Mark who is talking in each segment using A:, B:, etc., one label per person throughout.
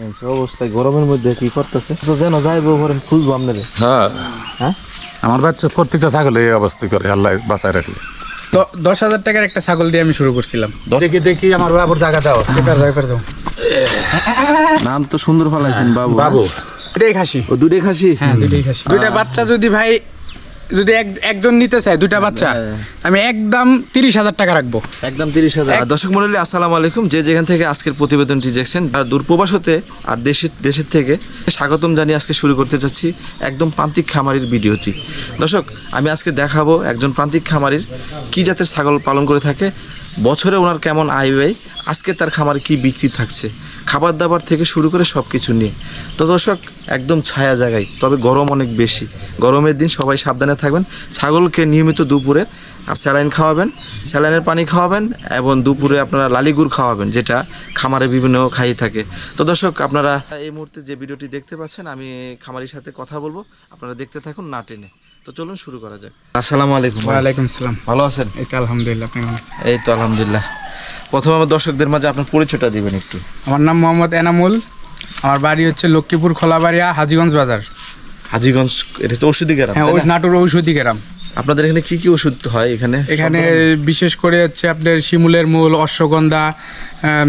A: অবস্থায় গরমের মধ্যে কি করতেছে? তো যেন যাইবো করেন খুঁজবো আপনাদের।
B: হ্যাঁ।
A: হ্যাঁ?
B: আমার বাচ্চা প্রত্যেকটা ছাগল এই অবস্থা করে আল্লাহ বাঁচায় রাখলে।
C: দ- দশ হাজার টাকার একটা ছাগল দিয়ে আমি শুরু করছিলাম।
B: দেখি দেখি আমার বাবুর জায়গা দাও।
C: এবার যাও।
A: নাম তো সুন্দর ফলাইছেন বাবু।
B: বাবু
C: এটাই খাসি।
A: ও দুটোই খাসি?
C: হ্যাঁ দুইটাই খাসি। দুইটা বাচ্চা যদি ভাই যদি এক একজন নিতে চায় দুটা বাচ্চা আমি একদম তিরিশ হাজার টাকা রাখব।
A: একদম তিরিশ হাজার। দর্শক মন্ডলী আসসালাম আলাইকুম। যে যেখান থেকে আজকের প্রতিবেদনটি দেখছেন আর দূরপ্রবাস হতে আর দেশের দেশের থেকে স্বাগতম জানিয়ে আজকে শুরু করতে চাচ্ছি একদম প্রান্তিক খামারির ভিডিওটি। দর্শক আমি আজকে দেখাবো একজন প্রান্তিক খামারির কি জাতের ছাগল পালন করে থাকে বছরে ওনার কেমন আয় ব্যয়? আজকে তার খামারে কি বিক্রি থাকছে? খাবার দাবার থেকে শুরু করে সব কিছু নিয়ে। তো দর্শক, একদম ছায়া জায়গায়, তবে গরম অনেক বেশি। গরমের দিন সবাই সাবধানে থাকবেন। ছাগলকে নিয়মিত দুপুরে স্যালাইন খাওয়াবেন, স্যালাইনের পানি খাওয়াবেন এবং দুপুরে আপনারা লালিগুড় খাওয়াবেন, যেটা খামারে বিভিন্ন খাই থাকে। তো দর্শক, আপনারা এই মুহূর্তে যে ভিডিওটি দেখতে পাচ্ছেন, আমি খামারির সাথে কথা বলব। আপনারা দেখতে থাকুন না টেনে। তো চলুন শুরু করা যাক। আসসালামু আলাইকুম
C: ওয়ালাইকুম সালাম।
A: ভালো আছেন?
C: এটা আলহামদুলিল্লাহ আপনি
A: এই তো আলহামদুলিল্লাহ। প্রথমে আমার দর্শকদের মাঝে আপনার পরিচয়টা দিবেন একটু।
C: আমার নাম মোহাম্মদ এনামুল। আমার বাড়ি হচ্ছে লক্ষ্মীপুর খোলাবাড়িয়া হাজিগঞ্জ বাজার।
A: হাজিগঞ্জ এটা তো ঔষধি গ্রাম
C: হ্যাঁ ওই নাটোর ঔষধি গ্রাম।
A: আপনাদের এখানে কি কি ওষুধ হয় এখানে?
C: এখানে বিশেষ করে হচ্ছে আপনার শিমুলের মূল অশ্বগন্ধা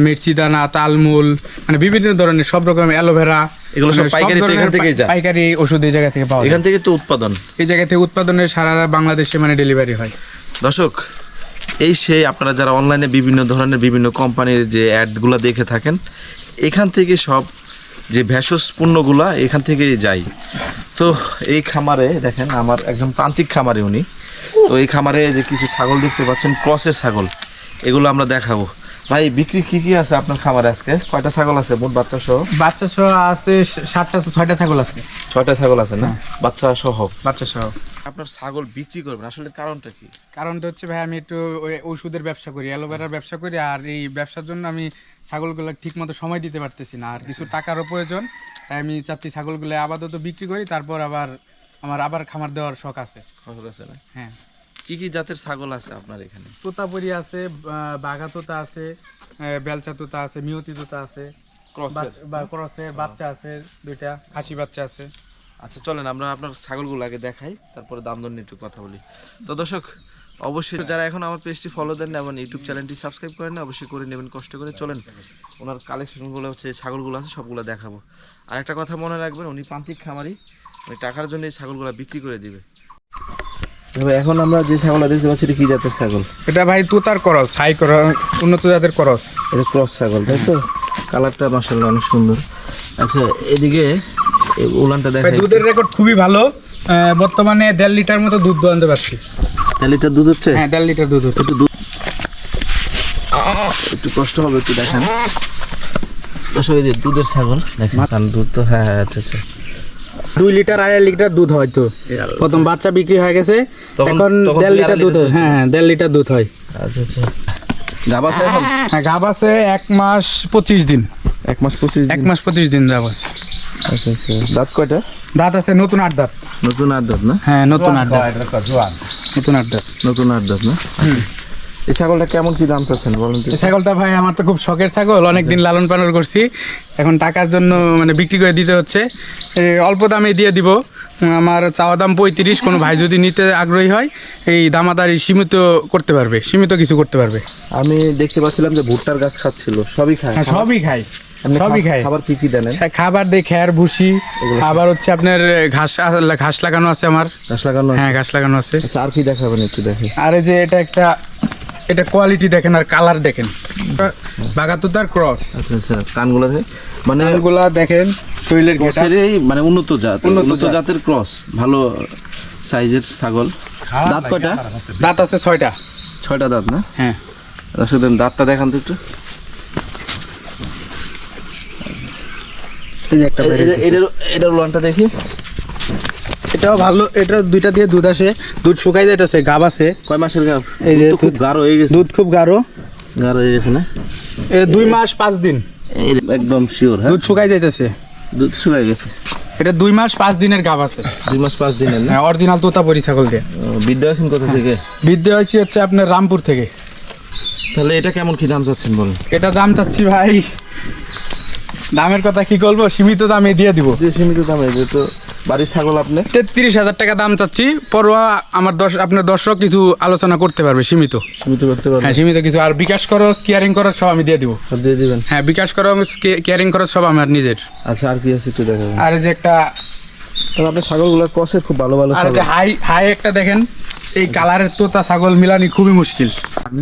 C: মির্চি দানা তালমূল মানে বিভিন্ন ধরনের সব রকম অ্যালোভেরা
A: এগুলো সব
C: মানে
A: পাইকারি এখান থেকেই যায়?
C: পাইকারি ওষুধ এই জায়গা থেকে পাওয়া যায়।
A: এখান থেকে তো উৎপাদন?
C: এই জায়গা থেকে উৎপাদনের সারা বাংলাদেশে মানে ডেলিভারি হয়।
A: দর্শক এই সেই আপনারা যারা অনলাইনে বিভিন্ন ধরনের বিভিন্ন কোম্পানির যে অ্যাডগুলো দেখে থাকেন এখান থেকে সব যে ভেষজ পণ্যগুলা এখান থেকেই যাই। তো এই খামারে দেখেন আমার একজন প্রান্তিক খামারে উনি। তো এই খামারে যে কিছু ছাগল দেখতে পাচ্ছেন ক্রসের ছাগল এগুলো আমরা দেখাবো। ভাই বিক্রি কি কি আছে আপনার খামারে আজকে? কয়টা ছাগল আছে? মোট বাচ্চা সহ?
C: বাচ্চা সহ আছে সাতটা ছয়টা ছাগল আছে।
A: ছয়টা ছাগল আছে না? বাচ্চা সহ?
C: বাচ্চা সহ।
A: আপনার ছাগল বিক্রি করবেন আসলে কারণটা কি?
C: কারণটা হচ্ছে ভাই আমি একটু ওষুধের ব্যবসা করি অ্যালোভেরার ব্যবসা করি আর এই ব্যবসার জন্য আমি ছাগলগুলো ঠিক মতো সময় দিতে পারতেছি না। আর কিছু টাকারও প্রয়োজন তাই আমি চাচ্ছি ছাগলগুলো আপাতত বিক্রি করি তারপর আবার আমার আবার খামার দেওয়ার শখ আছে।
A: আছে না?
C: হ্যাঁ।
A: কি কি জাতের ছাগল আছে আপনার এখানে?
C: তোতাপুরি আছে বাঘা তোতা আছে বেলচা তোতা আছে মিয়তি তোতা আছে বা ক্রসের বাচ্চা আছে দুইটা হাসি বাচ্চা আছে।
A: আচ্ছা চলেন আমরা আপনার ছাগলগুলো আগে দেখাই তারপরে দাম দর নিয়ে একটু কথা বলি। তো দর্শক অবশ্যই যারা এখন আমার পেজটি ফলো দেন না এবং ইউটিউব চ্যানেলটি সাবস্ক্রাইব করেন না অবশ্যই করে নেবেন কষ্ট করে চলেন। ওনার কালেকশনগুলো হচ্ছে ছাগলগুলো আছে সবগুলো দেখাবো। আর একটা কথা মনে রাখবেন উনি প্রান্তিক খামারি ওই টাকার জন্য এই ছাগলগুলো বিক্রি করে দিবে। এখন আমরা যে ছাগলটা দেখতে পাচ্ছি এটা কি জাতের ছাগল?
C: এটা ভাই তোতার করস হাই করস উন্নত জাতের করস।
A: এটা ক্রস ছাগল তাই তো? কালারটা মাসাল্লাহ অনেক সুন্দর। আচ্ছা এদিকে উলানটা
C: ভাই দুধের রেকর্ড খুবই ভালো। বর্তমানে দেড় লিটার মতো দুধ আনতে পারছি।
A: তাহলে এটা দুধ হচ্ছে?
C: হ্যাঁ দেড় লিটার দুধ হচ্ছে।
A: একটু দুধ একটু কষ্ট হবে একটু দেখেন। দর্শক যে দুধের ছাগল দেখেন। দুধ তো হ্যাঁ হ্যাঁ আচ্ছা আচ্ছা।
C: দুই লিটার আড়াই লিটার দুধ হয় তো। প্রথম বাচ্চা বিক্রি হয়ে গেছে এখন দেড় লিটার দুধ হয়। হ্যাঁ হ্যাঁ দেড় লিটার দুধ হয়।
A: আচ্ছা আচ্ছা। গাব আছে এখন?
C: হ্যাঁ গাব আছে এক মাস পঁচিশ দিন।
A: এক মাস পঁচিশ
C: এক মাস পঁচিশ দিন গাব আছে।
A: আচ্ছা আচ্ছা। দাঁত কয়টা?
C: দাঁত আছে নতুন আট দাঁত।
A: নতুন আট দাঁত না?
C: হ্যাঁ নতুন আট দাঁত। নতুন আট দাঁত।
A: নতুন আট দাঁত না? এই ছাগলটা কেমন কি দাম চাচ্ছেন বলেন তো
C: এই ছাগলটা ভাই আমার তো খুব শখের ছাগল। অনেক দিন লালন পালন করছি। এখন টাকার জন্য মানে বিক্রি করে দিতে হচ্ছে। অল্প দামে দিয়ে দিব। আমার চাওয়া দাম পঁয়ত্রিশ। কোনো ভাই যদি নিতে আগ্রহী হয় এই দামাদারি সীমিত করতে পারবে। সীমিত কিছু করতে পারবে।
A: আমি দেখতে পাচ্ছিলাম যে ভুট্টার গাছ খাচ্ছিল সবই খায়।
C: হ্যাঁ সবই খাই
A: এমনি
C: সবই
A: খা-
C: খাই
A: খাবার কি কি দেন?
C: খাবার দেয় খ্যার ভুসি আবার হচ্ছে আপনার ঘাস ঘাস লাগানো আছে আমার।
A: ঘাস লাগানো
C: হ্যাঁ ঘাস লাগানো আছে।
A: আচ্ছা আর কি দেখাবেন একটু দেখে?
C: আর এই যে এটা একটা এটা কোয়ালিটি দেখেন আর কালার দেখেন। বাগাতুতার ক্রস
A: আচ্ছা আচ্ছা কানগুলো মানে
C: এগুলা দেখেন শরীরের।
A: এই মানে উন্নত জাত
C: উন্নত
A: জাতের ক্রস ভালো সাইজের ছাগল। দাঁত কয়টা?
C: দাঁত আছে ছয়টা।
A: ছয়টা দাঁত না?
C: হ্যাঁ।
A: দর্শক দাঁতটা দেখান তো একটু
C: এই যে একটা।
A: এটার এটার উলানটা দেখি।
C: এটাও ভালো এটা দুইটা দিয়ে দুধ আসে। দুধ শুকাই যাইতেছে গাব আছে।
A: কয় মাসের গাব?
C: এই যে
A: খুব গাঢ় হয়ে গেছে।
C: দুধ খুব গাঢ়।
A: গাঢ় হয়ে গেছে না?
C: এ দুই মাস পাঁচ দিন।
A: একদম শিওর হ্যাঁ?
C: দুধ শুকাই যাইতেছে।
A: দুধ শুকায় গেছে।
C: এটা দুই মাস পাঁচ দিনের গাব আছে।
A: দুই মাস পাঁচ দিনের
C: হ্যাঁ অরিজিনাল তোতাপুরি ছাগল দিয়ে।
A: বিদ্যা আছেন কোথা থেকে?
C: বৃদ্ধি হয়েছে হচ্ছে আপনার রামপুর থেকে।
A: তাহলে এটা কেমন কি দাম চাচ্ছেন বলুন?
C: এটা দাম চাচ্ছি ভাই দামের কথা কি করব সীমিত দামে দিয়ে দিব।
A: যে সীমিত দামে যেহেতু বাড়ির ছাগল আপনি।
C: তেত্রিশ হাজার টাকা দাম চাচ্ছি। পরোয়া আমার দশ আপনার দর্শক কিছু আলোচনা করতে পারবে সীমিত।
A: সীমিত করতে পারবেন
C: হ্যাঁ সীমিত কিছু। আর বিকাশ খরচ কেয়ারিং খরচ সব আমি দিয়ে দিব।
A: দিয়ে দিবেন?
C: হ্যাঁ বিকাশ খরচ কেয়ারিং খরচ সব আমার নিজের।
A: আচ্ছা আর কি আছে একটু দেখাবেন
C: আর এই যে একটা
A: তবে আপনার ছাগলগুলোর ক্রসের খুব ভালো ভালো
C: আর যে হাই হাই একটা দেখেন। এই কালারের তোতা ছাগল মিলানি খুবই মুশকিল।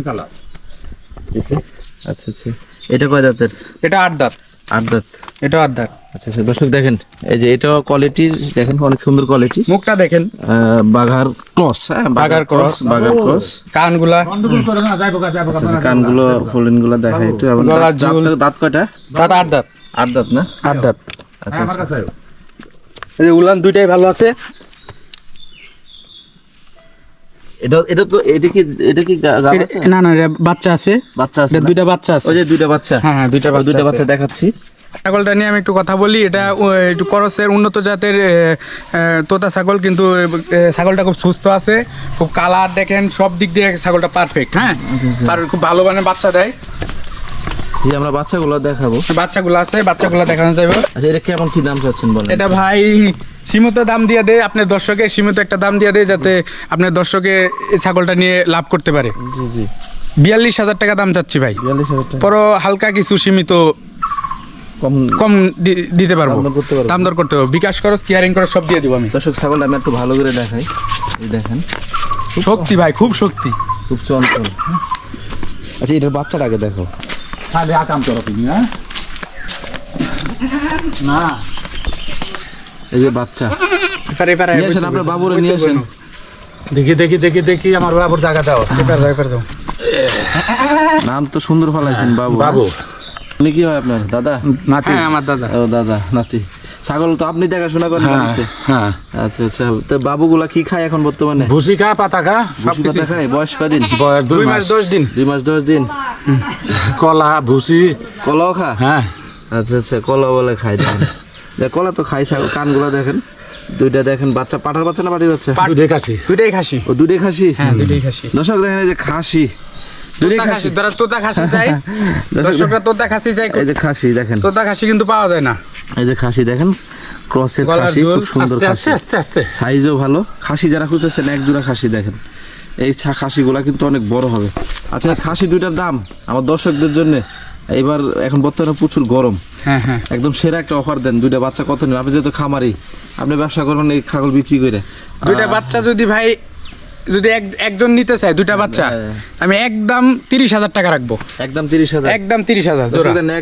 C: কালার।
A: আচ্ছা আচ্ছা। এটা কয় দাঁতের
C: এটা আট দাঁত।
A: আট দাঁত
C: এটা আট দাঁত
A: আচ্ছা আচ্ছা দর্শক দেখেন এই যে এটা কোয়ালিটি দেখেন অনেক সুন্দর কোয়ালিটি
C: মুখটা দেখেন।
A: বাঘার ক্রস হ্যাঁ?
C: বাঘার cross।
A: বাঘার ক্রস
C: কানগুলা।
A: আচ্ছা কানগুলো ফলিনগুলো দেখাই একটু। এবং দাঁত- কয়টা
C: দাঁত আট দাঁত
A: আট দাঁত না?
C: আট দাঁত
A: আচ্ছা। আচ্ছা
C: এই যে উলান দুইটাই ভালো আছে।
A: এটা এটা তো এটা কি এটা কি?
C: না না বাচ্চা আছে।
A: বাচ্চা আছে
C: দুইটা বাচ্চা আছে।
A: ওই যে দুইটা বাচ্চা।
C: হ্যাঁ, হ্যাঁ, দুইটা বাচ্চা
A: দুইটা বাচ্চা দেখাচ্ছি।
C: ছাগলটা নিয়ে আমি একটু কথা বলি। এটা একটু করসের উন্নত জাতের তোতা ছাগল কিন্তু ছাগলটা খুব সুস্থ আছে। খুব কালার দেখেন সব দিক দিয়ে ছাগলটা পারফেক্ট হ্যাঁ? আর খুব ভালো মানে বাচ্চা দেয়।
A: যে আমরা বাচ্চাগুলো দেখাবো।
C: বাচ্চাগুলো আছে বাচ্চাগুলো দেখানো যাবে
A: আচ্ছা এটা কেমন কি দাম চাচ্ছেন বলেন?
C: এটা ভাই সীমিত দাম দিয়ে দেয় আপনার দর্শকে সীমিত একটা দাম দিয়ে দেয় যাতে আপনার দর্শকে ছাগলটা নিয়ে লাভ করতে পারে।
A: জি জি।
C: বিয়াল্লিশ হাজার টাকা দাম চাচ্ছি ভাই।
A: বিয়াল্লিশ হাজার টাকা।
C: পরও হালকা কিছু সীমিত
A: কম
C: কম দিতে পারব।
A: দাম দর করতে পারব।
C: বিকাশ খরচ কেয়ারিং খরচ সব দিয়ে দিব আমি।
A: দর্শক ছাগলটা আমি একটু ভালো করে দেখাই। দেখেন।
C: শক্তি ভাই খুব শক্তি।
A: খুব চঞ্চল। আচ্ছা এটার বাচ্চাটা আগে
B: আকাম করো তুমি হ্যাঁ? না।
A: এই যে বাচ্চা।
C: এপারে এপারে
A: নিয়ে আসেন আপনার বাবুরে নিয়ে আসেন।
B: দেখি দেখি দেখি দেখি আমার বাবুর জায়গা দাও।
C: এপারে যাও এপারে যাও
A: নাম তো সুন্দর ফলাইছেন বাবু।
B: বাবু।
A: উনি কি হয় আপনার দাদা?
B: নাতি।
C: হ্যাঁ আমার দাদা।
A: ও দাদা নাতি। ছাগল তো আপনি দেখাশোনা করেন
B: হ্যাঁ হ্যাঁ।
A: আচ্ছা আচ্ছা। তো বাবুগুলা কি খায় এখন বর্তমানে?
B: ভুসি খা পাতা খা
A: ভুসি পাতা খায়। বয়স কদিন?
B: বয়স
C: দুই মাস। দশ দিন।
A: দুই মাস দশ দিন?
B: কলা ভুসি।
A: কলাও খা?
B: হ্যাঁ।
A: আচ্ছা আচ্ছা কলা বলে দেখ, কলা তো খাই ছাগল কানগুলো দেখেন। দুইটা দেখেন বাচ্চা পাঠার বাচ্চা না পাটির বাচ্চা?
B: দুধে কাশি
C: দুইটাই খাসি।
A: ও দুটোই খাসি?
C: হ্যাঁ দুইটাই খাসি।
A: দর্শক দেখেন এই যে খাসি। খাসি।
C: খাসি। তোতা খাসি চাই? দর্শকরা তোতা খাসি চাই
A: এই যে খাসি দেখেন।
C: তোতা খাসি কিন্তু পাওয়া যায় না।
A: এই যে খাসি দেখেন ক্রসের খাসি খুব সুন্দর খাসি।
B: আস্তে আস্তে
A: সাইজও ভালো। খাসি যারা খুঁজতেছেন এক জোড়া খাসি দেখেন। এই ছা খাসিগুলা কিন্তু অনেক বড় হবে। আচ্ছা খাসি দুইটার দাম আমার দর্শকদের জন্য এবার এখন বর্তমানে প্রচুর গরম।
C: হ্যাঁ হ্যাঁ।
A: একদম সেরা একটা অফার দেন। দুইটা বাচ্চা কত নেন আপনি যেহেতু খামারি আপনি ব্যবসা করবেন এই ছাগল বিক্রি করে।
C: দুইটা বাচ্চা যদি ভাই যদি এক একজন নিতে চায় দুটা বাচ্চা
A: হ্যাঁ।
C: আমি একদম তিরিশ হাজার টাকা রাখব।
A: একদম তিরিশ হাজার।
C: একদম তিরিশ হাজার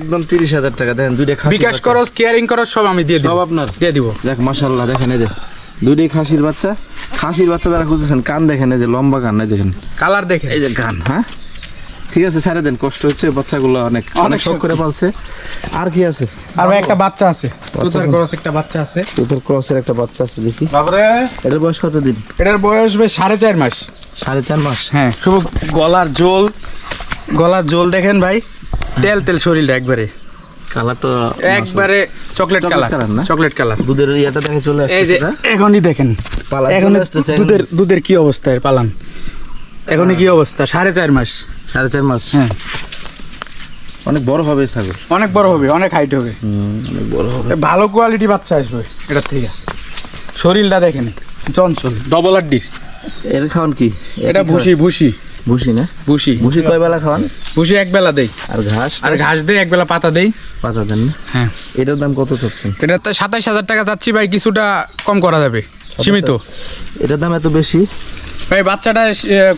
A: একদম তিরিশ হাজার টাকা। দেখেন দুইটা
C: বিকাশ। খরচ কেয়ারিং খরচ সব আমি দিয়ে দিব।
A: আপনার।
C: দিয়ে দিব।
A: দেখ মাসাল্লাহ দেখেন এই যে দুইটাই খাসির বাচ্চা। খাসির বাচ্চা যারা খুঁজেছেন কান দেখেন এই যে লম্বা কান এই দেখেন।
C: কালার দেখেন।
A: এই যে কান হ্যাঁ? ঠিক আছে ছেড়ে দেন কষ্ট হচ্ছে বাচ্চাগুলো অনেক অনেক শখ করে পালছে। আর কি আছে?
C: আর একটা বাচ্চা আছে। তোতার খরচ একটা বাচ্চা আছে।
A: তোর ক্রসের একটা বাচ্চা আছে দেখি।
C: বাবরে।
A: এটার বয়স কত দিন?
C: এটার বয়স ভাই সাড়ে চার মাস।
A: সাড়ে চার মাস?
C: হ্যাঁ শুভ গলার জোল। গলার জোল দেখেন ভাই। তেল তেল শরীরটা একবারে।
A: কালার তো
C: একবারে চকলেট কালার
A: না?
C: Chocolate colour.
A: দুধের ইয়েটা দেখে চলে
C: এই যে
A: আসছে
C: এখনই দেখেন।
A: পালায়
C: এখন
A: চলে আসতেছে, এখন-
C: দুধের দুধের কি অবস্থা এর পালান? এখনই কি অবস্থা? সাড়ে চার মাস?
A: সাড়ে চার মাস।
C: হ্যাঁ।
A: অনেক বড় হবে ছাগল।
C: অনেক বড় হবে অনেক হাইট হবে।
A: হুম, অনেক বড় হবে।
C: ভালো কোয়ালিটি বাচ্চা আসবে এটার থেকে। শরীরটা দেখেন চঞ্চল। ডবল আড্ডির
A: এর খাওয়ান কি?
C: এটা ভুসি ভুসি।
A: ভুসি না?
C: ভুসি।
A: ভুসি কয় বেলা খাওয়ান?
C: ভুসি এক বেলা দেই।
A: আর ঘাস?
C: আর ঘাস দেই এক বেলা পাতা দেই।
A: পাতা দেন না?
C: হ্যাঁ।
A: এটার দাম কত চাচ্ছেন?
C: এটা তো সাতাইশ হাজার টাকা চাচ্ছি ভাই কিছুটা কম করা যাবে। সীমিত।
A: এটার দাম এত বেশি?
C: ভাই বাচ্চাটা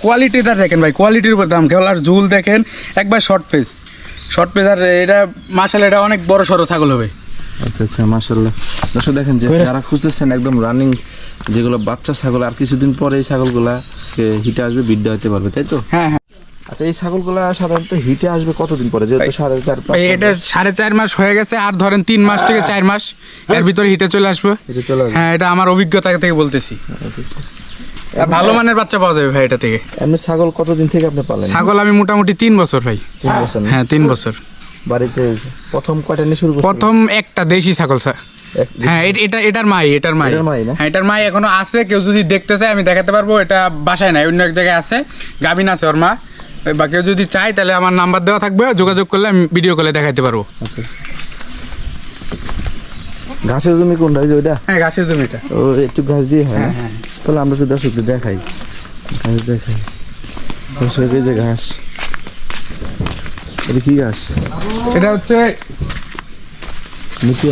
C: কোয়ালিটিটা দেখেন ভাই কোয়ালিটির উপর দাম। আর ঝুল দেখেন একবার শর্ট পেস শর্ট পেস আর এটা মাসাল এটা অনেক বড় সড়ো ছাগল হবে।
A: আচ্ছা আচ্ছা মাশাল্লাহ দর্শক দেখেন যে। যারা খুঁজতেছেন একদম রানিং যেগুলো বাচ্চা ছাগল আর কিছুদিন পরে এই ছাগলগুলা হিটে আসবে বিদ্যা হতে পারবে তাই তো?
C: হ্যাঁ হ্যাঁ।
A: আচ্ছা এই ছাগলগুলা সাধারণত হিটে আসবে কতদিন পরে? যেহেতু সাড়ে চার
C: এটা সাড়ে চার মাস হয়ে গেছে আর ধরেন তিন মাস থেকে চার মাস এর ভিতরে হিটে চলে আসবে। হ্যাঁ এটা আমার অভিজ্ঞতা থেকে বলতেছি। ভালো মানের বাচ্চা পাওয়া যাবে ভাই এটা থেকে।
A: এমনি ছাগল কতদিন থেকে আপনি পালেন?
C: ছাগল আমি মোটামুটি তিন বছর ভাই।
A: তিন বছর
C: হ্যাঁ তিন বছর।
A: বাড়িতে প্রথম কয়টা নিয়ে শুরু
C: প্রথম একটা দেশি ছাগল স্যার। হ্যাঁ এটা এটার মাই এটার মাই। হ্যাঁ এটার মাই এখনও আছে কেউ যদি দেখতে চায় আমি দেখাতে পারব এটা বাসায় নাই অন্য এক জায়গায় আছে গাবিন আছে ওর মা। বা কেউ যদি চাই তাহলে আমার নাম্বার দেওয়া থাকবে। যোগাযোগ করলে আমি ভিডিও কলে দেখাতে পারব।
A: আচ্ছা আচ্ছা। ঘাসের জমি কোনটা? ওই যে ওইটা?
C: হ্যাঁ ঘাসের জমিটা।
A: ও একটু ঘাস দিয়ে হয়
C: হ্যাঁ।
A: তাহলে আমরা একটু দর্শকদের দেখাই। ঘাস দেখাই। এই যে ঘাস। এটা কি ঘাস?
C: এটা হচ্ছে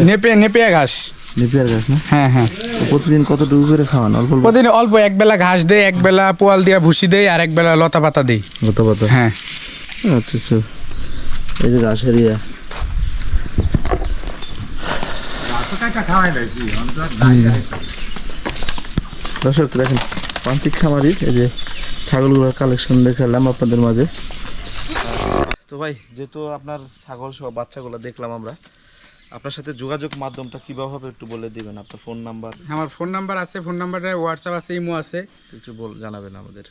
C: নেপে নেপিয়া ঘাস।
A: নিপিয়ার ঘাস না?
C: হ্যাঁ হ্যাঁ।
A: প্রতিদিন কতটুকু করে খাওয়ান? অল্প অল্প?
C: প্রতিদিন অল্প এক বেলা ঘাস দেয় এক বেলা পোয়াল দিয়া ভুসি দেয় আর এক বেলা লতা পাতা দেই।
A: গত পাতা?
C: হ্যাঁ।
A: আচ্ছা আচ্ছা। এই যে ঘাসের ইয়া দর্শক দেখেন প্রান্তিক খামারির এই যে ছাগলগুলোর কালেকশন দেখালাম আপনাদের মাঝে। তো ভাই যেহেতু আপনার ছাগল সহ বাচ্চাগুলো দেখলাম আমরা আপনার সাথে যোগাযোগ মাধ্যমটা কীভাবে হবে একটু বলে দিবেন আপনার ফোন নাম্বার?
C: আমার ফোন নাম্বার আছে ফোন নাম্বারে হোয়াটসঅ্যাপ আছে ইমো আছে।
A: একটু বল জানাবেন আমাদের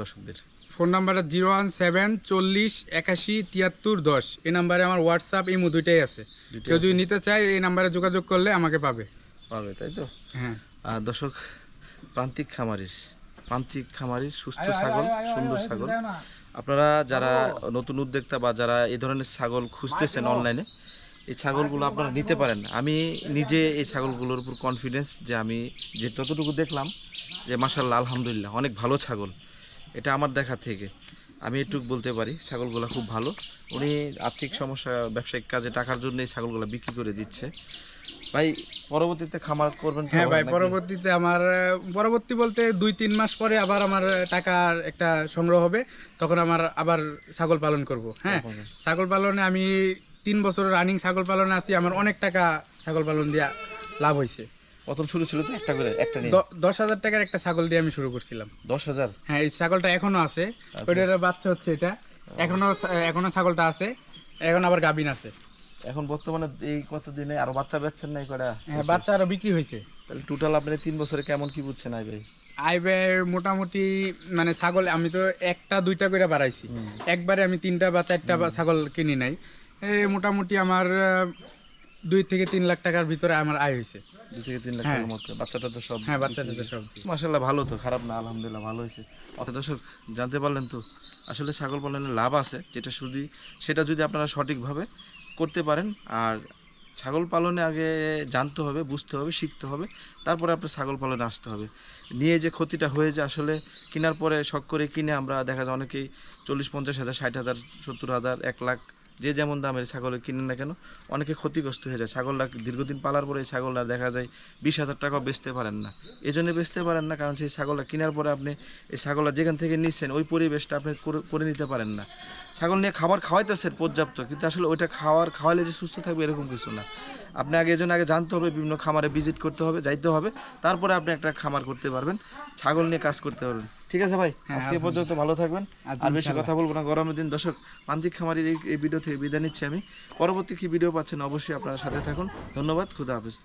A: দর্শকদের
C: ফোন নাম্বারটা জিরো ওয়ান সেভেন চল্লিশ একাশি তিয়াত্তর দশ। এই নাম্বারে আমার হোয়াটসঅ্যাপ ইমো দুইটাই আছে। কেউ যদি নিতে চায় এই নাম্বারে যোগাযোগ করলে আমাকে পাবে।
A: পাবে তাই তো?
C: হ্যাঁ।
A: আর দর্শক প্রান্তিক খামারির প্রান্তিক খামারির সুস্থ ছাগল সুন্দর ছাগল। আপনারা যারা নতুন উদ্যোক্তা বা যারা এই ধরনের ছাগল খুঁজতেছেন অনলাইনে এই ছাগলগুলো আপনারা নিতে পারেন। আমি নিজে এই ছাগলগুলোর উপর কনফিডেন্স যে আমি যে ততটুকু দেখলাম যে মাসাল্লাহ আলহামদুলিল্লাহ অনেক ভালো ছাগল। এটা আমার দেখা থেকে। আমি একটু বলতে পারি ছাগলগুলো খুব ভালো। উনি আর্থিক সমস্যা ব্যবসায়িক কাজে টাকার জন্য এই ছাগলগুলো বিক্রি করে দিচ্ছে। ভাই পরবর্তীতে খামার করবেন
C: হ্যাঁ ভাই পরবর্তীতে আমার পরবর্তী বলতে দুই তিন মাস পরে আবার আমার টাকার একটা সংগ্রহ হবে। তখন আমার আবার ছাগল পালন করব। হ্যাঁ ছাগল পালনে আমি তিন বছর রানিং ছাগল পালনে আছি আমার অনেক টাকা ছাগল পালন দিয়া লাভ হয়েছে
A: প্রথম শুরু ছিল তো একটা করে একটা নিয়ে।
C: দশ হাজার টাকার একটা ছাগল দিয়ে আমি শুরু করছিলাম।
A: দশ হাজার?
C: হ্যাঁ এই ছাগলটা এখনও আছে ওইটার বাচ্চা হচ্ছে এটা। এখনও এখনও ছাগলটা আছে এখন আবার গাবিন আছে।
A: এখন বর্তমানে এই কত দিনে আরও বাচ্চা বেচছেন না কটা
C: হ্যাঁ বাচ্চা আরও বিক্রি হয়েছে
A: তাহলে টোটাল আপনি তিন বছরে কেমন কি বুঝছেন আই ভাই?
C: আই ব্যয় মোটামুটি মানে ছাগল আমি তো একটা দুইটা করে বাড়াইছি। একবারে আমি তিনটা বা চারটা ছাগল কিনি নাই। এই মোটামুটি আমার দুই থেকে তিন লাখ টাকার ভিতরে আমার আয় হয়েছে।
A: দু থেকে তিন লাখ
C: হ্যাঁ।
A: টাকার মতো বাচ্চাটা তো সব
C: হ্যাঁ বাচ্চাদের তো সব
A: মাসাল্লাহ ভালো তো খারাপ না আলহামদুলিল্লাহ ভালো হয়েছে। অর্থাৎ দর্শক জানতে পারলেন তো আসলে ছাগল পালনের লাভ আছে যেটা শুধু সেটা যদি আপনারা সঠিকভাবে করতে পারেন আর ছাগল পালনে আগে জানতে হবে বুঝতে হবে শিখতে হবে তারপরে আপনার ছাগল পালনে আসতে হবে। নিয়ে যে ক্ষতিটা হয়ে যায় আসলে কেনার পরে শখ করে কিনে আমরা দেখা যায় অনেকেই চল্লিশ পঞ্চাশ হাজার ষাট হাজার সত্তর হাজার এক লাখ যে যেমন দামের ছাগল কিনেন না কেন, অনেকে ক্ষতিগ্রস্ত হয়ে যায়। ছাগলটা দীর্ঘদিন পালার পরে এই ছাগলটা দেখা যায় বিশ হাজার টাকাও বেচতে পারেন না। এই জন্য বেচতে পারেন না, কারণ সেই ছাগলটা কেনার পরে আপনি এই ছাগলটা যেখান থেকে নিচ্ছেন, ওই পরিবেশটা আপনি করে- নিতে পারেন না। ছাগল নিয়ে খাবার খাওয়াইতেছেন পর্যাপ্ত, কিন্তু আসলে ওইটা খাওয়ার খাওয়ালে যে সুস্থ থাকবে এরকম কিছু না। আপনি আগে এজন্য আগে জানতে হবে বিভিন্ন খামারে ভিজিট করতে হবে যাইতে হবে। তারপরে আপনি একটা খামার করতে পারবেন। ছাগল নিয়ে কাজ করতে পারবেন। ঠিক আছে ভাই? আজকে পর্যন্ত ভালো থাকবেন।
C: আচ্ছা,
A: আর বেশি কথা বলব না। গরমের দিন দর্শক মান্তিক খামারের এই ভিডিও থেকে বিদায় নিচ্ছি আমি। পরবর্তী কি ভিডিও পাচ্ছেন অবশ্যই আপনারা সাথে থাকুন। ধন্যবাদ খুদা হাফিজ।